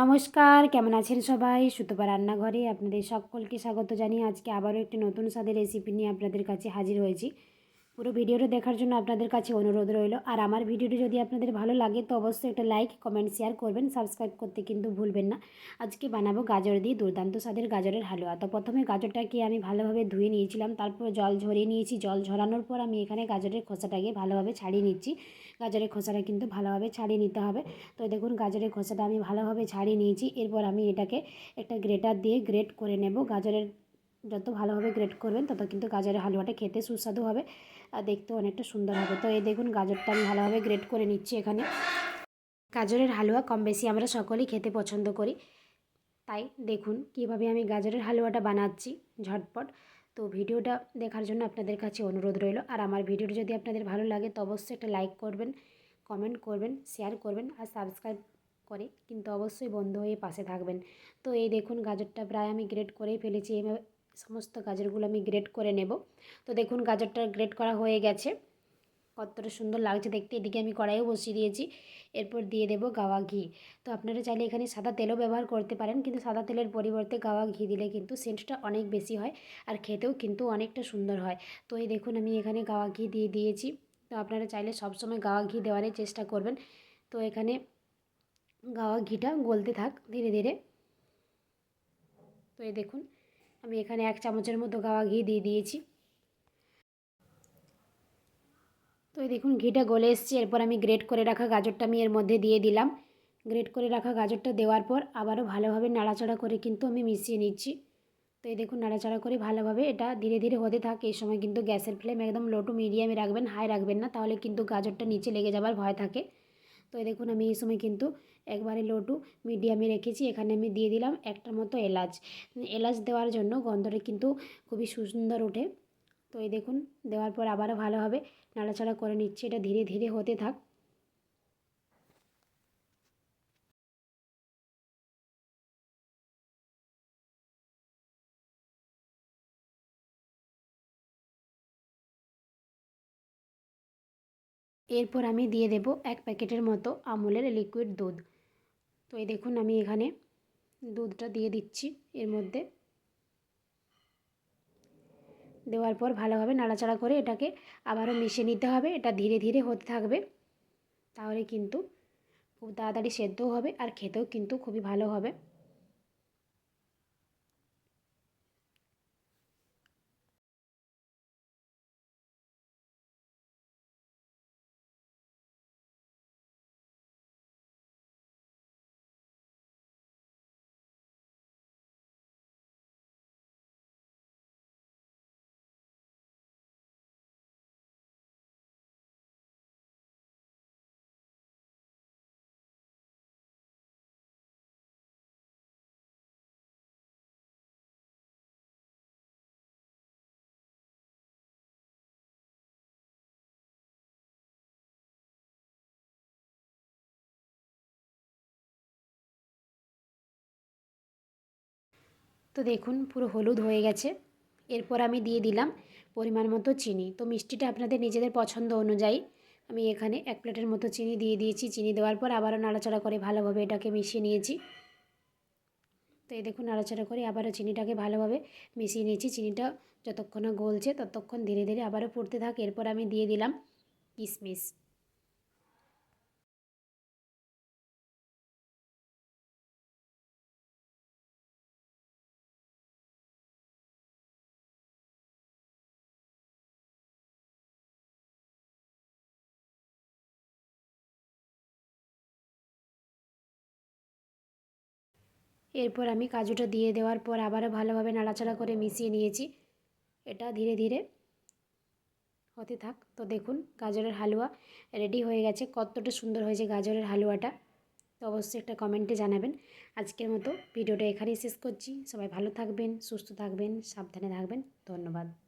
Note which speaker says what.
Speaker 1: নমস্কার, কেমন আছেন সবাই? সুতপা রান্নাঘরে আপনাদের সকলকে স্বাগত জানিয়ে আজকে আবারও একটি নতুন স্বাদের রেসিপি নিয়ে আপনাদের কাছে হাজির হয়েছি। পুরো ভিডিওটা দেখার জন্য আপনাদের কাছে অনুরোধ রইল। আর আমার ভিডিওটি যদি আপনাদের ভালো লাগে, তো অবশ্যই একটা লাইক, কমেন্ট, শেয়ার করবেন। সাবস্ক্রাইব করতে কিন্তু ভুলবেন না। আজকে বানাবো গাজর দিয়ে দুর্দান্ত স্বাদের গাজরের হালুয়া। তো প্রথমে গাজরটাকে আমি ভালোভাবে ধুয়ে নিয়েছিলাম, তারপর জল ঝরিয়ে নিয়েছি। জল ঝরানোর পর আমি এখানে গাজরের খোসাটাকে ভালোভাবে ছাড়িয়ে নিচ্ছি। গাজরের খোসাটা কিন্তু ভালোভাবে ছাড়িয়ে নিতে হবে। তো দেখুন, গাজরের খোসাটা আমি ভালোভাবে ছাড়িয়ে নিয়েছি। এরপর আমি এটাকে একটা গ্রেটার দিয়ে গ্রেট করে নেব। গাজরের যত ভালোভাবে গ্রেট করবেন, তত কিন্তু গাজরের হালুয়াটা খেতে সুস্বাদু হবে আর দেখতে অনেকটা সুন্দর হবে। তো এই দেখুন গাজরটা আমি ভালোভাবে গ্রেট করে নিচ্ছি এখানে। গাজরের হালুয়া কম বেশি আমরা সকলেই খেতে পছন্দ করি। তাই দেখুন কীভাবে আমি গাজরের হালুয়াটা বানাচ্ছি ঝটপট। তো ভিডিওটা দেখার জন্য আপনাদের কাছে অনুরোধ রইল। আর আমার ভিডিওটা যদি আপনাদের ভালো লাগে তো অবশ্যই একটা লাইক করবেন কমেন্ট করবেন শেয়ার করবেন আর সাবস্ক্রাইব করে কিন্তু অবশ্যই বন্ধ হয়ে পাশে থাকবেন। তো এই দেখুন গাজরটা প্রায় আমি গ্রেড করেই ফেলেছি। এভাবে সমস্ত গাজরগুলো আমি গ্রেড করে নেব। তো দেখুন গাজরটা গ্রেড করা হয়ে গেছে। কতটা সুন্দর লাগছে দেখতে। এদিকে আমি কড়াইও বসিয়ে দিয়েছি। এরপর দিয়ে দেব গাওয়া ঘি। তো আপনারা চাইলে এখানে সাদা তেলও ব্যবহার করতে পারেন, কিন্তু সাদা তেলের পরিবর্তে গাওয়া ঘি দিলে কিন্তু সেন্টটা অনেক বেশি হয় আর খেতেও কিন্তু অনেকটা সুন্দর হয়। তো এই দেখুন আমি এখানে গাওয়া ঘি দিয়ে দিয়েছি। তো আপনারা চাইলে সবসময় গাওয়া ঘি দেওয়ারই চেষ্টা করবেন। তো এখানে গাওয়া ঘিটা গলতে থাক ধীরে ধীরে। তো এই দেখুন আমি এখানে এক চামচের মতো গাওয়া ঘি দিয়ে দিয়েছি। তো এই দেখুন, ঘিটা গলে এসছে। এরপর আমি গ্রেট করে রাখা গাজরটা আমি এর মধ্যে দিয়ে দিলাম। গ্রেট করে রাখা গাজরটা দেওয়ার পর আবারও ভালোভাবে নাড়াচাড়া করে কিন্তু আমি মিশিয়ে নিচ্ছি। তো এই দেখুন, নাড়াচাড়া করে ভালোভাবে এটা ধীরে ধীরে হতে থাকে। এই সময় কিন্তু গ্যাসের ফ্লেম একদম লো টু মিডিয়ামে রাখবেন হাই রাখবেন না। তাহলে কিন্তু গাজরটা নিচে লেগে যাবার ভয় থাকে। তো দেখুন আমি এই সময় কিন্তু একবারে লটু মিডিয়ামে রেখেছি, এখানে আমি দিয়ে দিলাম একটা মতো এলাচ। এলাচ দেওয়ার জন্য গন্ধটা কিন্তু খুবই সুন্দর ওঠে। তো এই দেখুন, দেওয়ার পর আবারও ভালোভাবে নাড়াচাড়া করে নিচ্ছি, এটা ধীরে ধীরে হতে থাক। এরপর আমি দিয়ে দেব এক প্যাকেটের মতো আমুলের লিকুইড দুধ। তো এই দেখুন, আমি এখানে দুধটা দিয়ে দিচ্ছি এর মধ্যে। দেওয়ার পর ভালোভাবে নাড়াচাড়া করে এটাকে আবারও মিশিয়ে নিতে হবে। এটা ধীরে ধীরে হতে থাকবে। তাহলে কিন্তু খুব তাড়াতাড়ি সেদ্ধও হবে আর খেতেও কিন্তু খুবই ভালো হবে। তো দেখুন, পুরো হলুদ হয়ে গেছে। এরপর আমি দিয়ে দিলাম পরিমাণ মতো চিনি। তো মিষ্টিটা আপনাদের নিজেদের পছন্দ অনুযায়ী আমি এখানে এক প্লেটের মতো চিনি দিয়ে দিয়েছি। চিনি দেওয়ার পর আবারও নাড়াচাড়া করে ভালোভাবে এটাকে মিশিয়ে নিয়েছি। তো এই দেখুন, নাড়াচাড়া করে আবারও চিনিটাকে ভালোভাবে মিশিয়ে নিয়েছি। চিনিটা যতক্ষণ গলছে, ততক্ষণ ধীরে ধীরে আবারও পড়তে থাকে। এরপর আমি দিয়ে দিলাম কিশমিশ। এরপর আমি কাজুটা দিয়ে দেওয়ার পর আবারও ভালোভাবে নাড়াচাড়া করে মিশিয়ে নিয়েছি। এটা ধীরে ধীরে হতে থাক। তো দেখুন, গাজরের হালুয়া রেডি হয়ে গেছে। কতটা সুন্দর হয়েছে গাজরের হালুয়াটা। তো অবশ্যই একটা কমেন্টে জানাবেন। আজকের মতো ভিডিওটা এখানেই শেষ করছি। সবাই ভালো থাকবেন, সুস্থ থাকবেন, সাবধানে থাকবেন। ধন্যবাদ।